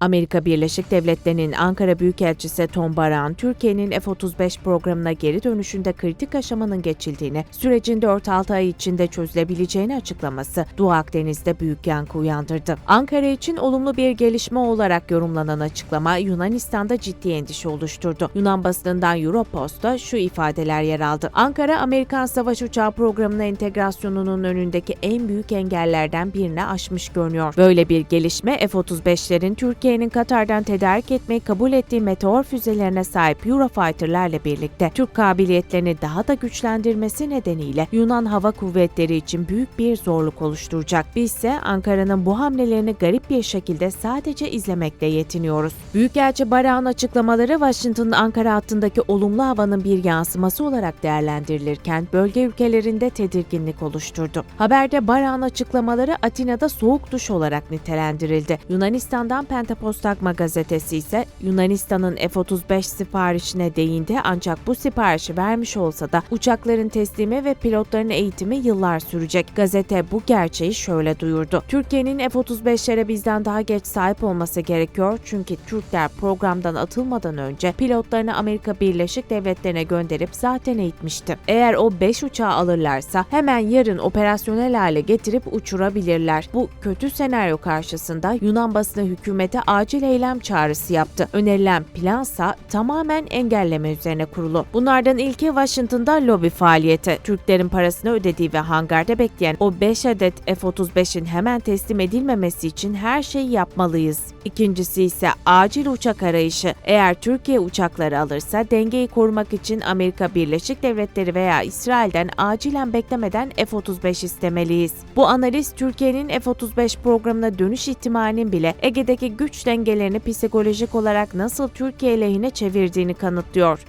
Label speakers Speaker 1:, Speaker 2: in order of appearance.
Speaker 1: Amerika Birleşik Devletleri'nin Ankara Büyükelçisi Tom Baran, Türkiye'nin F-35 programına geri dönüşünde kritik aşamanın geçildiğini, sürecin 4-6 ay içinde çözülebileceğini açıklaması Doğu Akdeniz'de büyük yankı uyandırdı. Ankara için olumlu bir gelişme olarak yorumlanan açıklama Yunanistan'da ciddi endişe oluşturdu. Yunan basınından Europost'ta şu ifadeler yer aldı. Ankara, Amerikan savaş uçağı programına entegrasyonunun önündeki en büyük engellerden birine aşmış görünüyor. Böyle bir gelişme F-35'lerin Türkiye'nin Katar'dan tedarik etmeyi kabul ettiği meteor füzelerine sahip Eurofighter'larla birlikte Türk kabiliyetlerini daha da güçlendirmesi nedeniyle Yunan Hava Kuvvetleri için büyük bir zorluk oluşturacak. Biz ise Ankara'nın bu hamlelerini garip bir şekilde sadece izlemekle yetiniyoruz. Büyükelçi Barak'ın açıklamaları Washington'ın Ankara hattındaki olumlu havanın bir yansıması olarak değerlendirilirken bölge ülkelerinde tedirginlik oluşturdu. Haberde Barak'ın açıklamaları Atina'da soğuk duş olarak nitelendirildi. Yunanistan'dan Pentapostakma gazetesi ise Yunanistan'ın F-35 siparişine değindi ancak bu siparişi vermiş olsa da uçakların teslimi ve pilotların eğitimi yıllar sürecek. Gazete bu gerçeği şöyle duyurdu. Türkiye'nin F-35'lere bizden daha geç sahip olması gerekiyor çünkü Türkler programdan atılmadan önce pilotlarını Amerika Birleşik Devletleri'ne gönderip zaten eğitmişti. Eğer o 5 uçağı alırlarsa hemen yarın operasyonel hale getirip uçurabilirler. Bu kötü senaryo karşısında Yunan basını hükümete acil eylem çağrısı yaptı. Önerilen plansa tamamen engelleme üzerine kurulu. Bunlardan ilki Washington'da lobi faaliyeti. Türklerin parasını ödediği ve hangarda bekleyen o 5 adet F-35'in hemen teslim edilmemesi için her şeyi yapmalıyız. İkincisi ise acil uçak arayışı. Eğer Türkiye uçakları alırsa dengeyi korumak için Amerika Birleşik Devletleri veya İsrail'den acilen beklemeden F-35 istemeliyiz. Bu analiz Türkiye'nin F-35 programına dönüş ihtimalinin bile Ege'deki güç dengelerini psikolojik olarak nasıl Türkiye lehine çevirdiğini kanıtlıyor.